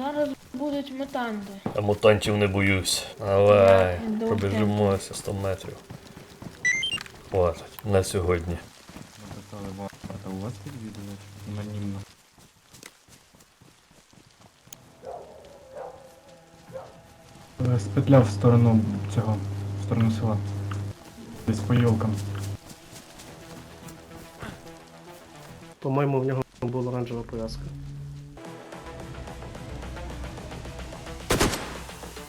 зараз будуть мутанти. А мутантів не боюсь. Давай, Я пробіжимося 100 метрів. Хватить на сьогодні. Написали у вас відвідувач анонімно. Спетляв в сторону цього, в сторону села. Десь по йолкам. По-моєму, в нього була оранжева пов'язка.